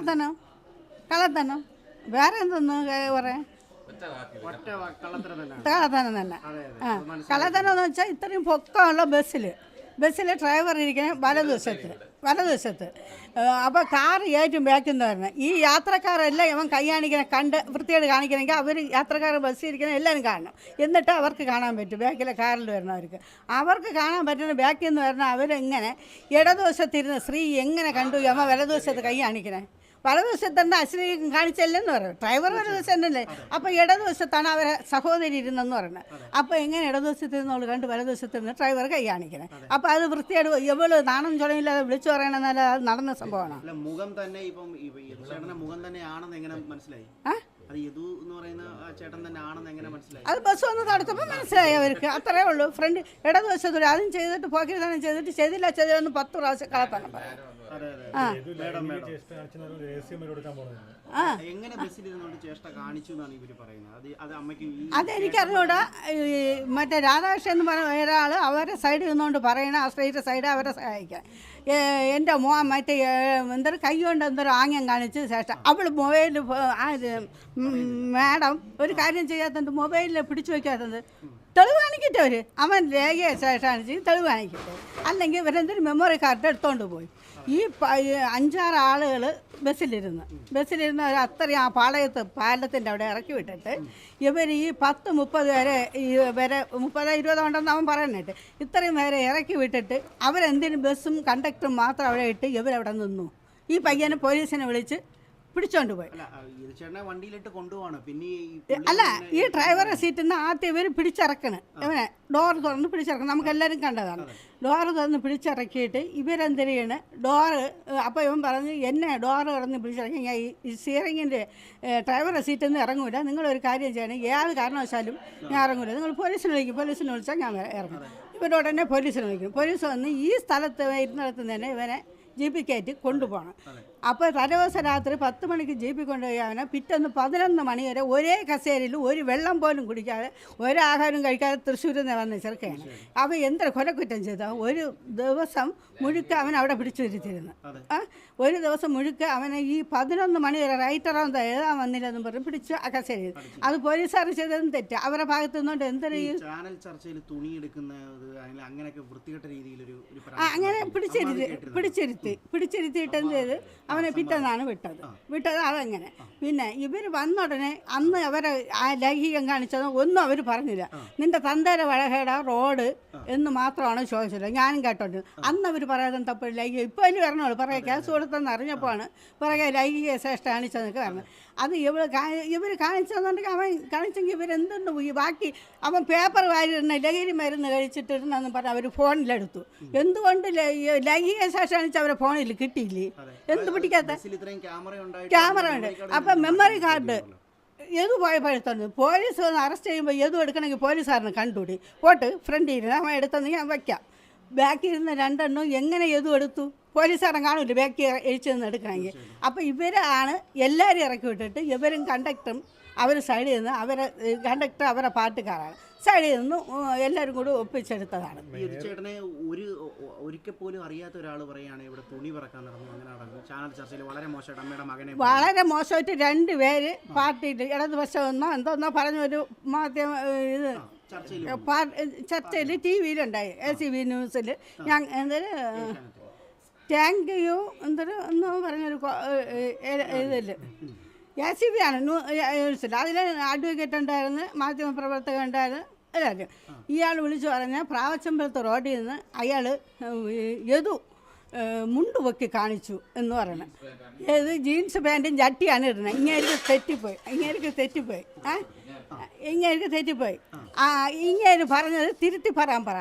കള്ളത്തനം. കള്ളത്തനം. വേറെ എന്തൊന്ന് തന്നെ കള്ളത്തനം തന്നെ. ആ കള്ളത്തനം എന്ന് വെച്ചാൽ ഇത്രയും പൊക്കമുള്ള ബസ്സിൽ ബസ്സിൽ ഡ്രൈവർ ഇരിക്കണേ വലതുവശത്ത്. വലതുവശത്ത്. അപ്പോൾ കാർ ഏറ്റവും ബാക്കിൽ നിന്ന് വരണം ഈ യാത്രക്കാരെല്ലാം ഇവൻ കൈ കാണിക്കണ കണ്ട് വൃത്തിയോട് കാണിക്കണമെങ്കിൽ അവർ യാത്രക്കാർ ബസ്സിൽ ഇരിക്കണം എല്ലാവരും കാണണം. എന്നിട്ട് അവർക്ക് കാണാൻ പറ്റും. ബാക്കിലെ കാറിൽ വരുന്നവർക്ക്. അവർക്ക് കാണാൻ പറ്റുന്ന ബാക്കിൽ നിന്ന് വരണം അവരെങ്ങനെ ഇടതുവശത്തിരുന്ന സ്ത്രീ എങ്ങനെ കണ്ടു? യമ്മ വലതുവശത്ത് കൈ കാണിക്കണേ. വലതുവശത്തുണ്ട് അശ്ലീലം കാണിച്ചല്ലെന്ന് പറയും ഡ്രൈവർ വലതുവശത്തല്ലേ അപ്പോൾ ഇടതുവശത്താണ് അവരെ സഹോദരി ഇരുന്നെന്ന് പറയുന്നത് അപ്പോൾ എങ്ങനെ ഇടതുവശത്ത് ഇരുന്നോളൂ? കണ്ട് വലതുവശത്ത് നിന്ന് ഡ്രൈവർ കൈ കാണിക്കുന്നത് അപ്പോൾ അത് വൃത്തിയായിട്ട് എവൾ നാണം ചുണയില്ലാതെ വിളിച്ചു പറയണമെന്നല്ല അത് നടന്ന സംഭവമാണ്? മുഖം തന്നെ ഇപ്പം മുഖം എങ്ങനെ മനസ്സിലായി? ആ? അത് യദു എന്ന് പറയുന്ന ആ ചേട്ടൻ തന്നെ ആണെന്ന് എങ്ങനെ മനസ്സിലായി? അത് ബസ് വന്ന് തടുത്തപ്പോൾ മനസ്സിലായി അവർക്ക്. അത്രേ ഉള്ളൂ. ഫ്രണ്ട് ഇടതുവശത്ത് ആദ്യം ചെയ്തിട്ട് പോക്കി തന്നെ ചെയ്തിട്ട് ചെയ്തില്ല ചെയ്തില്ലെന്ന് പത്ത് പ്രാവശ്യം കളത്തണം പറയാം. അതെ അതെ. ആ. എങ്ങനെ ബസ്സിൽ ഇരുന്നുകൊണ്ട് ചേഷ്ട കാണിച്ചു എന്നാണ് ഇവർ പറയുന്നത്? അത് അമ്മയ്ക്ക് അതെനിക്കറിഞ്ഞൂടാ. മറ്റേ രാധാകൃഷ്ണൻ എന്ന് പറയുന്ന ഒരാൾ അവരെ സൈഡിൽ നിന്നുകൊണ്ട് പറയണ ആ സ്ട്രേറ്റ് സൈഡ് അവരെ സഹായിക്കാൻ എന്റെ മോ മറ്റേ എന്തൊരു കൈ കൊണ്ട് എന്തൊരു ആംഗ്യം കാണിച്ച് ശേഷം അവൾ മൊബൈലിൽ മാഡം ഒരു കാര്യം ചെയ്യാത്തത് മൊബൈലിൽ പിടിച്ചു വയ്ക്കാത്തത് തെളിവ് കാണിക്കട്ടെ അവർ അവൻ രേഖയെ ചെയ്ത് തെളിവ് കാണിക്കട്ടെ. അല്ലെങ്കിൽ ഇവരെന്തൊരു മെമ്മറി കാർഡ് എടുത്തോണ്ട് പോയി. ഈ അഞ്ചാറ് ആളുകൾ ബസ്സിലിരുന്ന്. ബസ്സിലിരുന്ന് അവർ അത്രയും ആ പാളയത്ത് പാലത്തിന്റെ അവിടെ ഇറക്കി വിട്ടിട്ട് ഇവർ ഈ പത്ത് മുപ്പത് വരെ ഈ വരെ മുപ്പത് ഇരുപത് ഉണ്ടെന്ന് അവൻ പറയുന്നിട്ട് ഇത്രയും വരെ ഇറക്കി വിട്ടിട്ട് അവരെന്തിനും ബസ്സും കണ്ടക്ടറും മാത്രം അവിടെ ഇട്ട് ഇവരവിടെ നിന്നു. ഈ പയ്യനെ പോലീസിനെ വിളിച്ച് പിടിച്ചോണ്ട് പോയി. വണ്ടിയിലിട്ട് കൊണ്ടുപോവാണ്. പിന്നെ അല്ല ഈ ഡ്രൈവറെ സീറ്റിൽ നിന്ന് ആദ്യം ഇവർ പിടിച്ചിറക്കണ്. ഇവനെ ഡോർ തുറന്ന് പിടിച്ചിറക്കണം. നമുക്ക് എല്ലാവരും കണ്ടതാണ് ഡോർ തുറന്ന് പിടിച്ചിറക്കിയിട്ട് ഇവരെന്ത് ചെയ്യണ്? ഡോറ് അപ്പോൾ ഇവൻ പറഞ്ഞ് എന്നെ ഡോർ തുറന്ന് പിടിച്ചിറക്കി. ഞാൻ ഈ- സീറിങ്ങിന്റെ സ്റ്റിയറിങ്ങിന്റെ ഡ്രൈവറുടെ സീറ്റിൽ നിന്ന് ഇറങ്ങൂല. നിങ്ങളൊരു കാര്യം ചെയ്യണം. ഏത് കാരണവശാലും ഞാൻ ഇറങ്ങൂല. നിങ്ങൾ പോലീസിനെ വിളിക്കും. പോലീസിനെ വിളിച്ചാൽ ഞാൻ ഇറങ്ങും. ഇവരോട് തന്നെ പോലീസിനെ വിളിക്കും. പോലീസ് വന്ന് ഈ സ്ഥലത്ത് ഇരുന്നിടത്ത് തന്നെ ഇവനെ ജി പി കയറ്റി കൊണ്ടുപോകണം അപ്പോൾ തലേദിവസം രാത്രി പത്ത് മണിക്ക് ജി പി കൊണ്ടുപോയി അവനെ പിറ്റേന്ന് പതിനൊന്ന് മണി വരെ ഒരേ കസേരയിൽ ഒരു വെള്ളം പോലും കുടിക്കാതെ ഒരാഹാരം കഴിക്കാതെ തൃശ്ശൂരിൽ നിന്ന് വന്ന ചെറുക്കയാണ് അപ്പോൾ എന്ത്ര കൊലക്കുറ്റം ചെയ്ത. ഒരു ദിവസം മുഴുക്ക അവൻ അവിടെ പിടിച്ചു വരുത്തിയിരുന്നു. ആ ഒരു ദിവസം മുഴുക്ക അവനെ ഈ പതിനൊന്ന് മണി വരെ റൈറ്ററാൻ എഴുതാൻ വന്നില്ലെന്നും പറഞ്ഞ് പിടിച്ച് ആ കസേരയിൽ. അത് പോലീസുകാർ ചെയ്തതും തെറ്റ്. അവരുടെ ഭാഗത്തു നിന്നുകൊണ്ട് എന്തൊരു ചാനൽ ചർച്ചയിൽ തുണി എടുക്കുന്നത് അങ്ങനെയൊക്കെ വൃത്തികെട്ട അങ്ങനെ പിടിച്ചിരുത്തി പിടിച്ചിരുത്തി പിടിച്ചിരുത്തിയിട്ട് പിടിച്ചിരുത്തിയിട്ടും ചെയ്ത് അവനെ പിറ്റേന്നാണ് വിട്ടത്. വിട്ടത് അതങ്ങനെ. പിന്നെ ഇവർ വന്ന ഉടനെ അന്ന് അവരെ ആ ലൈംഗികം കാണിച്ചത് ഒന്നും അവർ പറഞ്ഞില്ല. നിന്റെ തന്തേരെ വഴകേട റോഡ് എന്ന് മാത്രമാണ് ചോദിച്ചത്. ഞാനും കേട്ടോണ്ട്. അന്ന് അവർ പറയാതെ തപ്പോൾ ലൈംഗിക. ഇപ്പോൾ അതിൽ വരണോളൂ പറയാം കേസ് കൊടുത്തെന്ന് അറിഞ്ഞപ്പോഴാണ് പറയാ ലൈംഗിക ശ്രേഷ്ഠ കാണിച്ചതെന്നൊക്കെ പറഞ്ഞു അത് ഇവർ ഇവർ കാണിച്ചതെന്നുണ്ടെങ്കിൽ അവൻ കാണിച്ചെങ്കിൽ ഇവരെന്തുണ്ട്? ഈ ബാക്കി അവൻ പേപ്പർ വാരിയിരുന്ന ലഹരി മരുന്ന് കഴിച്ചിട്ടിരുന്നെന്ന് പറഞ്ഞ് അവർ ഫോണിലെടുത്തു. എന്തുകൊണ്ട് ലൈംഗിക ശേഷം കാണിച്ച് അവരെ ഫോണിൽ കിട്ടിയില്ലേ? എന്ത് പിടിക്കാത്ത? ക്യാമറ ഉണ്ട്. അപ്പം മെമ്മറി കാർഡ് ഏത് പോയപ്പോഴത്തോണ്ട് പോലീസ് വന്ന് അറസ്റ്റ് ചെയ്യുമ്പോൾ എതു എടുക്കണമെങ്കിൽ പോലീസുകാരനെ കണ്ടുപിടി. പോട്ട് ഫ്രണ്ടിൽ ഇരുന്ന് അവൻ എടുത്തെന്ന് ഞാൻ വയ്ക്കാം ബാക്കിൽ ഇരുന്ന രണ്ടെണ്ണം എങ്ങനെ എതു എടുത്തു? പോലീസുകാരൻ കാണില്ല? ബാക്കി എഴിച്ചു നിന്ന് എടുക്കണമെങ്കിൽ. അപ്പോൾ ഇവരാണ് എല്ലാവരും ഇറക്കി വിട്ടിട്ട് ഇവരും കണ്ടക്ടറും അവർ സൈഡിൽ നിന്ന് അവരെ കണ്ടക്ടർ അവരെ പാട്ടുകാരാണ്. സൈഡിൽ നിന്ന് എല്ലാവരും കൂടി ഒപ്പിച്ചെടുത്തതാണ്. ഒരു ചേട്ടനെ ഒരു ഒരിക്കൽ പോലും അറിയാത്ത ഒരാൾ പറയുകയാണ് ഇവിടെ തുണി പറക്കാൻ നടന്നു അങ്ങനെ നടന്നു. ചാനൽ ചർച്ചയിൽ വളരെ മോശമായിട്ട് അമ്മയുടെ മകനെ വളരെ മോശമായിട്ട് രണ്ട് പേര് പാർട്ടിയിൽ ഇടതുപക്ഷം എന്നോ എന്തോന്നോ പറഞ്ഞൊരു മാധ്യമ ഏഹ്, ഇത് ചർച്ചയിൽ ചർച്ചയിൽ ടി വിയിലുണ്ടായി എ സി വി ന്യൂസിൽ ഞാൻ എന്തൊരു താങ്ക് യു എന്തൊരു എന്നോ പറഞ്ഞൊരു ഇതിൽ എ സി ബി ആണ്. ന്യൂസിൽ അതിൽ അഡ്വക്കേറ്റ് ഉണ്ടായിരുന്നു മാധ്യമപ്രവർത്തകൻ ഉണ്ടായിരുന്നു എല്ലാവരും. ഇയാൾ വിളിച്ചു പറഞ്ഞ പ്രാവച്ചമ്പലത്ത് റോഡിൽ നിന്ന് അയാൾ യദു മുണ്ടുപൊക്കി മുണ്ട് പൊക്കി കാണിച്ചു എന്ന് പറയണം ഏത് ജീൻസ് പാന്റും ചട്ടിയാണ് ഇടുന്നത്. ഇങ്ങേർക്ക് തെറ്റിപ്പോയി. ഇങ്ങേർക്ക് തെറ്റിപ്പോയി. ഏ? ഇങ്ങേർക്ക് തെറ്റിപ്പോയി. ആ ഇങ്ങേര് പറഞ്ഞത് തിരുത്തി പറയാൻ പറ.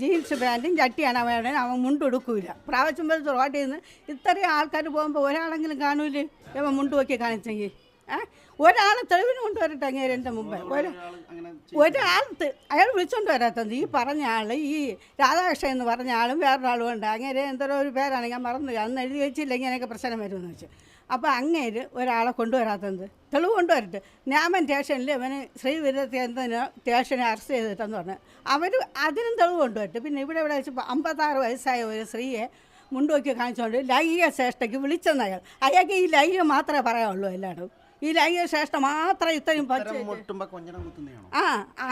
ജീൻസ് പാന്റും ചട്ടിയാണ് അവൻ. അവൻ മുണ്ടെടുക്കൂല പ്രാവശ്യം പോലെ റോട്ടിൽ നിന്ന് ഇത്രയും ആൾക്കാർ പോകുമ്പോൾ ഒരാളെങ്കിലും കാണൂലേ? അവൻ മുണ്ട് നോക്കി കാണിച്ചെങ്കിൽ ഒരാൾ തെളിവിന് കൊണ്ടുവരട്ടെ അങ്ങേര് എന്റെ മുമ്പ്. ഒരു ഒരാൾ അയാൾ വിളിച്ചോണ്ട് വരാത്തത്. ഈ പറഞ്ഞ ആൾ ഈ രാധാകൃഷ്ണൻ എന്ന് പറഞ്ഞ ആളും വേറൊരാളും ഉണ്ട്. അങ്ങേര് എന്തോ ഒരു പേരാണ്. ഞാൻ മറന്നു. അന്ന് എഴുതി വെച്ചില്ല ഇങ്ങനെയൊക്കെ പ്രശ്നം വരുമെന്ന് വെച്ച്. അപ്പോൾ അങ്ങേര് ഒരാളെ കൊണ്ടുവരാത്തത്. തെളിവ് കൊണ്ടുവരട്ടെ. ഞാമൻ സ്റ്റേഷനിൽ അവന് ശ്രീവിരത്തേന്ദ്രന് സ്റ്റേഷനെ അറസ്റ്റ് ചെയ്തിട്ടെന്ന് പറഞ്ഞു. അവർ അതിനും തെളിവ് കൊണ്ടുവരട്ടെ. പിന്നെ ഇവിടെ ഇവിടെ വെച്ച് അമ്പത്താറ് വയസ്സായ ഒരു സ്ത്രീയെ മുണ്ടുവയ്ക്ക് കാണിച്ചുകൊണ്ട് ലൈംഗിക ശ്രേഷ്ഠയ്ക്ക് വിളിച്ചെന്ന് അയാൾ. അയാൾക്ക് ഈ ലൈംഗികം മാത്രമേ പറയാനുള്ളൂ എല്ലാവരും ഈ ലൈംഗിക ശേഷം മാത്രം ഇത്രയും ആ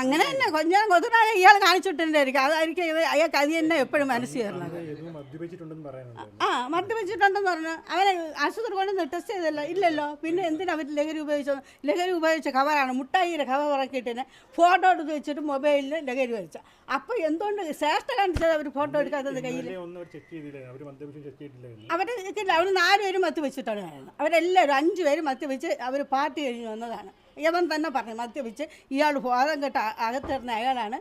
അങ്ങനെ തന്നെ. കൊഞ്ഞനം കൊതുനാലെ ഇയാൾ കാണിച്ചിട്ടുണ്ടായിരിക്കും. അതായിരിക്കും ഇത് അയാൾക്ക് അത് തന്നെ എപ്പോഴും മനസ്സിൽ വരുന്നത്. ആ മദ്യപിച്ചിട്ടുണ്ടെന്ന് പറഞ്ഞു. അവനെ ആശുപത്രി കൊണ്ടുവന്ന് ടെസ്റ്റ് ചെയ്തല്ലോ. ഇല്ലല്ലോ. പിന്നെ എന്തിനാ അവർ ലഹരി ഉപയോഗിച്ചത്? ലഹരി ഉപയോഗിച്ച കവറാണ്. മുട്ടായിയുടെ കവർ ഇറക്കിയിട്ട് തന്നെ ഫോട്ടോ എടുത്ത് വെച്ചിട്ട് മൊബൈലിൽ ലഹരി വലിച്ച അപ്പോൾ എന്തുകൊണ്ട് ശ്രേഷ്ഠ കാണിച്ചത് അവർ ഫോട്ടോ എടുക്കാത്തത് കയ്യിൽ അവർ ചെക്ക് ചെയ്തില്ല അവർ നാലുപേരും മത്തി വെച്ചിട്ടാണ് അവരെല്ലാവരും അഞ്ച് പേര് മത്തി വെച്ച് അവർ പാർട്ടി കഴിഞ്ഞ് വന്നതാണ്. യവൻ തന്നെ പറഞ്ഞു മദ്യപിച്ച് ഇയാൾ ബോധം കെട്ട് അകത്തിരുന്ന അയാളാണ്.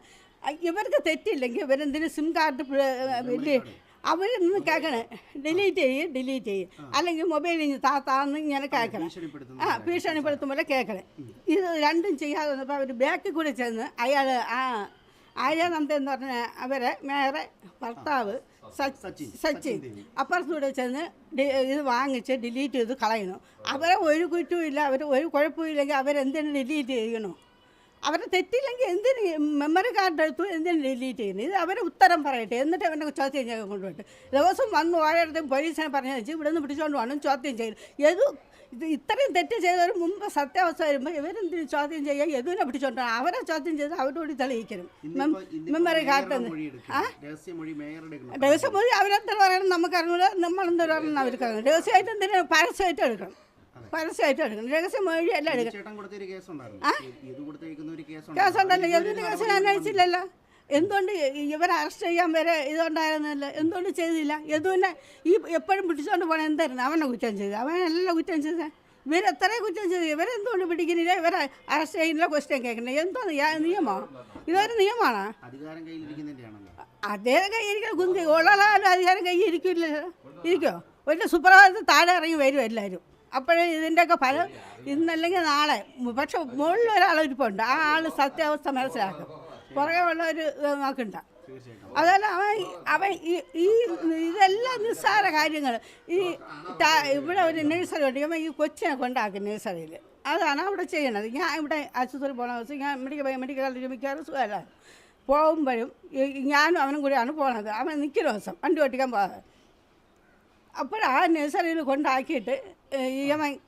ഇവർക്ക് തെറ്റില്ലെങ്കിൽ ഇവരെന്തിനും സിം കാർഡ് വലിയ അവർ നിന്ന് കേൾക്കണേ. ഡിലീറ്റ് ചെയ്യും ഡിലീറ്റ് ചെയ്യും. അല്ലെങ്കിൽ മൊബൈലിൽ താത്താന്ന് ഇങ്ങനെ കേൾക്കണം. ആ ഭീഷണിപ്പെടുത്തുമ്പോൾ കേൾക്കണേ. ഇത് രണ്ടും ചെയ്യാതെ വന്നപ്പോൾ അവർ ബാക്കിൽ കൂടെ ചെന്ന് അയാൾ ആ ആര്യാനന്ദ എന്ന് പറഞ്ഞ അവരെ മേറെ ഭർത്താവ് സച്ച്- സച്ചിൻ. സച്ചിൻ അപ്പുറത്തൂടെ ചെന്ന് ഇത് വാങ്ങിച്ച് ഡിലീറ്റ് ചെയ്ത് കളയണം അവരെ ഒരു കുറ്റവും അവർ ഒരു കുഴപ്പമില്ലെങ്കിൽ അവരെന്തിനു ഡിലീറ്റ് ചെയ്യണോ? അവരെ തെറ്റില്ലെങ്കിൽ എന്തിന് മെമ്മറി കാർഡ് എടുത്തു എന്തിനു ഡിലീറ്റ് ചെയ്യുന്നു? ഇത് അവരെ ഉത്തരം പറയട്ടെ. എന്നിട്ട് അവനെ ചോദ്യം ചെയ്യാൻ കൊണ്ടുപോയിട്ട്. ദിവസം വന്ന് ഓരോരുത്തരും പോലീസിനെ പറഞ്ഞു വെച്ച് ഇവിടെ നിന്ന് പിടിച്ചുകൊണ്ട് വേണം ചോദ്യം ചെയ്യുന്നു ഏതു ഇത് ഇത്രയും തെറ്റ് ചെയ്തവർ മുമ്പ് സത്യാവസ്ഥ വരുമ്പോൾ ഇവരെന്തിനു ചോദ്യം ചെയ്യാൻ യദുവിനെ പിടിച്ചോണ്ടോ. അവരെ ചോദ്യം ചെയ്ത് അവരോട് തെളിയിക്കണം. മെമ്മറി എടുക്കണം. രഹസ്യമൊഴി അവരെന്താ പറയണം? നമുക്ക് അറിഞ്ഞൂല നമ്മളെന്താ പറയണം അവർക്ക് അറിയണം. രഹസ്യമായിട്ട് എന്തിനാ? പരസ്യമായിട്ട് എടുക്കണം. പരസ്യമായിട്ട് എടുക്കണം. രഹസ്യമൊഴി അല്ല എടുക്കണം. കേസുണ്ടല്ലോ. എന്തിന്റെ കേസിൽ അന്വേഷിച്ചില്ലല്ലോ. എന്തുകൊണ്ട് ഇവരെ അറസ്റ്റ് ചെയ്യാൻ വരെ ഇതുണ്ടായിരുന്നല്ലോ? എന്തുകൊണ്ട് ചെയ്തില്ല? യദുവിനെ ഈ എപ്പോഴും പിടിച്ചുകൊണ്ട് പോകണം എന്തായിരുന്നു? അവനെ കുറ്റം ചെയ്ത് അവനല്ല കുറ്റം ചെയ്തത്. ഇവരെത്രയും കുറ്റം ചെയ്തു. ഇവരെന്തുകൊണ്ട് പിടിക്കുന്നില്ല? ഇവരെ അറസ്റ്റ് ചെയ്യുന്നില്ല ക്വസ്റ്റ്യൻ കേൾക്കുന്നില്ല എന്തോ നിയമോ? ഇതൊരു നിയമമാണ്? അദ്ദേഹം കയ്യിരിക്കുന്ന കുന്തി. ഉള്ളതാലും അധികാരം കൈ ഇരിക്കില്ലല്ലോ ഇരിക്കോ? ഒരു സുപ്രഭാതത്തിൽ താഴെ ഇറങ്ങി വരും എല്ലാവരും അപ്പോഴേ ഇതിന്റെയൊക്കെ ഫലം ഇന്നല്ലെങ്കിൽ നാളെ. പക്ഷെ മുകളിൽ ഒരാൾ ഇരിപ്പുണ്ട്. ആ ആൾ സത്യാവസ്ഥ മനസ്സിലാക്കും. പുറകെ ഒരു നോക്കണ്ട അതല്ല അവൻ അവൻ ഈ ഇതെല്ലാം നിസ്സാര കാര്യങ്ങൾ ഈ ഇവിടെ ഒരു നഴ്സറി ഉണ്ട്. ഇവൻ ഈ കൊച്ചിനെ കൊണ്ടാക്കും നഴ്സറിയിൽ അതാണ് അവിടെ ചെയ്യണത്. ഞാൻ ഇവിടെ ആശുപത്രി പോകണ ദിവസം ഞാൻ മെഡിക്കൽ മെഡിക്കൽ കോളേജിൽ മിക്കവാറും സുഖമല്ല. പോകുമ്പോഴും ഞാനും അവനും കൂടിയാണ് പോണത്. അവൻ നിൽക്കുന്ന ദിവസം വണ്ടി ഓട്ടിക്കാൻ പോകാതെ. അപ്പോൾ ആ നഴ്സറിയിൽ കൊണ്ടാക്കിയിട്ട്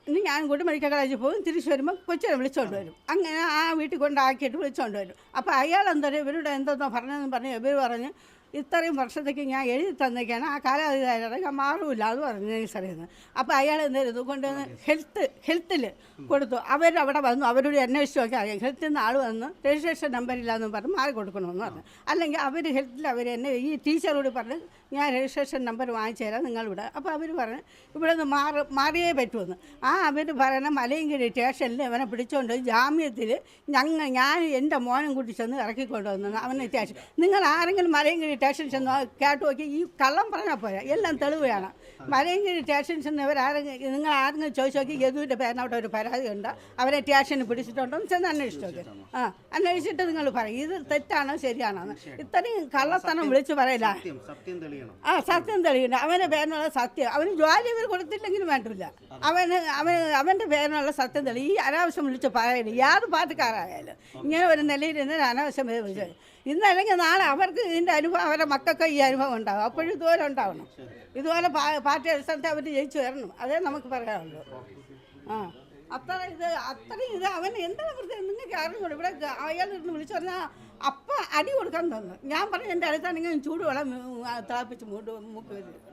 ഇനി ഞാൻ കൂടി മെഡിക്കൽ കോളേജിൽ പോകും തിരിച്ചു വരുമ്പോൾ കൊച്ചിനെ വിളിച്ചുകൊണ്ട് വരും. അങ്ങനെ ആ വീട്ടിൽ കൊണ്ടാക്കിയിട്ട് വിളിച്ചുകൊണ്ട് വരും. അപ്പോൾ അയാൾ എന്താ ഇവരുടെ എന്തെന്നോ പറഞ്ഞതെന്ന് പറഞ്ഞ് ഇവർ പറഞ്ഞ് ഇത്രയും വർഷത്തേക്ക് ഞാൻ എഴുതി തന്നേക്കാണ്. ആ കാലാവധി ഞാൻ മാറൂല അത് പറഞ്ഞു നിന്ന് അപ്പോൾ അയാൾ എന്തായിരുന്നു കൊണ്ടുവന്ന് ഹെൽത്ത് ഹെൽത്തിൽ കൊടുത്തു. അവരവിടെ വന്നു. അവരോട് അന്വേഷിച്ച് നോക്കി അറിയാം. ഹെൽത്തിൽ നിന്ന് ആൾ വന്ന് രജിസ്ട്രേഷൻ നമ്പറില്ലാന്ന് പറഞ്ഞ് മാറി കൊടുക്കണമെന്ന് പറഞ്ഞു. അല്ലെങ്കിൽ അവർ ഹെൽത്തിൽ അവർ എന്നെ ഈ ടീച്ചറോട് പറഞ്ഞ് ഞാൻ രജിസ്ട്രേഷൻ നമ്പർ വാങ്ങിച്ചു തരാം നിങ്ങളിവിടെ. അപ്പോൾ അവർ പറഞ്ഞു ഇവിടെ നിന്ന് മാറി മാറിയേ പറ്റുമെന്ന് ആ അവർ പറയണ മലയങ്കിരി സ്റ്റേഷനിൽ അവനെ പിടിച്ചുകൊണ്ട് ജാമ്യത്തിൽ ഞങ്ങൾ ഞാൻ എന്റെ മോനും കൂട്ടി ചെന്ന് ഇറക്കിക്കൊണ്ടുവന്നു അവനെ സ്റ്റേഷൻ നിങ്ങൾ ആരെങ്കിലും മലയങ്കിരി സ്റ്റേഷനിൽ ചെന്ന് കേട്ടു നോക്കി ഈ കള്ളം പറഞ്ഞാൽ പോരാ എല്ലാം തെളിവ് വേണം മലയഞ്ചേരി സ്റ്റേഷനിൽ ചെന്ന് ഇവരാരെങ്കിലും നിങ്ങൾ ആരെങ്കിലും ചോദിച്ചു നോക്കി യദുവിന്റെ പേരിനോട്ട് ഒരു പരാതി ഉണ്ട് അവരെ സ്റ്റേഷനിൽ പിടിച്ചിട്ടുണ്ടോ എന്ന് ചെന്ന് അന്വേഷിച്ചു നോക്കി. ആ അന്വേഷിച്ചിട്ട് നിങ്ങൾ പറയും ഇത് തെറ്റാണോ ശരിയാണോ ഇത്രയും കള്ളത്തനം വിളിച്ച് പറയില്ല ആ സത്യം തെളിയണം അവന്റെ പേരിനുള്ള സത്യം. അവന് ജോലി ഇവർ കൊടുത്തില്ലെങ്കിലും വേണ്ടില്ല. അവന് അവൻ അവന്റെ പേരിനുള്ള സത്യം തെളിയും ഈ അനാവശ്യം വിളിച്ച് പറയില്ല യാത് പാർട്ടിക്കാരായാലും ഇങ്ങനെ ഒരു നിലയിൽ നിന്ന് അനാവശ്യം വിളിച്ചത് ഇന്നല്ലെങ്കിൽ നാളെ അവർക്ക് ഇതിന്റെ അനുഭവം അവരുടെ മക്കൾക്ക് ഈ അനുഭവം ഉണ്ടാകും അപ്പോഴും ഇതുപോലെ ഉണ്ടാവണം. ഇതുപോലെ പാർട്ടി അടിസ്ഥാനത്തിൽ അവർ ജയിച്ചു വരണം. അതേ നമുക്ക് പറയാനുള്ളൂ. ആ. അത്ര ഇത് അത്രയും ഇത് അവൻ എന്താണ് പ്രത്യേകം നിങ്ങൾക്ക് അറിഞ്ഞൂടെ ഇവിടെ അയാൾ ഇരുന്ന് വിളിച്ചു പറഞ്ഞാൽ അപ്പം അടി കൊടുക്കാൻ തന്നു. ഞാൻ പറഞ്ഞു എന്റെ അടുത്താണെങ്കിൽ ചൂടുവെള്ളം തിളപ്പിച്ച് മൂട്ട് മൂക്ക് വെച്ച്.